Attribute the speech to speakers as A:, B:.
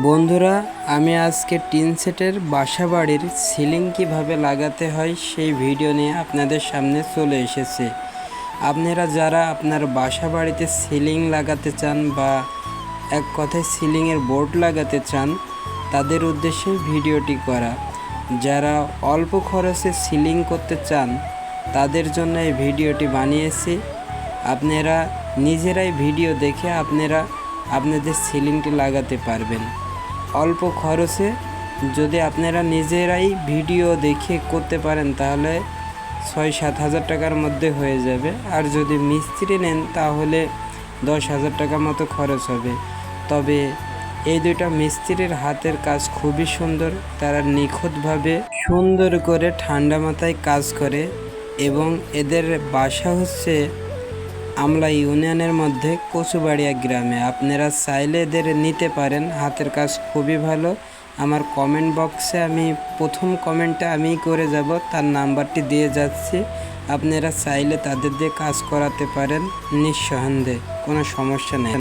A: বন্ধুরা, আমি আজকে টিন সেটের বাসা বাড়ির সিলিং কীভাবে লাগাতে হয় সেই ভিডিও নিয়ে আপনাদের সামনে চলে এসেছে। আপনারা যারা আপনার বাসা বাড়িতে সিলিং লাগাতে চান বা এক কথায় সিলিংয়ের বোর্ড লাগাতে চান, তাদের উদ্দেশ্যে ভিডিওটি করা। যারা অল্প খরচে সিলিং করতে চান, তাদের জন্য এই ভিডিওটি বানিয়েছি। আপনারা নিজেরাই ভিডিও দেখে আপনারা আপনাদের সিলিংটি লাগাতে পারবেন। অল্প খরচে যদি আপনারা নিজেরাই ভিডিও দেখে করতে পারেন, তাহলে ছয় সাত হাজার টাকার মধ্যে হয়ে যাবে। আর যদি মিস্ত্রি নেন, তাহলে দশ হাজার টাকা মতো খরচ হবে। তবে এই দুটো মিস্ত্রির হাতের কাজ খুবই সুন্দর। তারা নিখুঁতভাবে সুন্দর করে ঠান্ডা মাথায় কাজ করে এবং এদের বাসা হচ্ছে আমলা ইউনিয়নের মধ্যে কচুবাড়িয়া গ্রামে। আপনারা চাইলে এদের নিতে পারেন। হাতের কাজ খুবই ভালো। আমার কমেন্ট বক্সে আমি প্রথম কমেন্টটা আমি করে যাব। তার নাম্বারটি দিয়ে যাচ্ছি। আপনারা চাইলে তাদের দিয়ে কাজ করাতে পারেন নিঃসন্দেহে। কোনো সমস্যা নেই।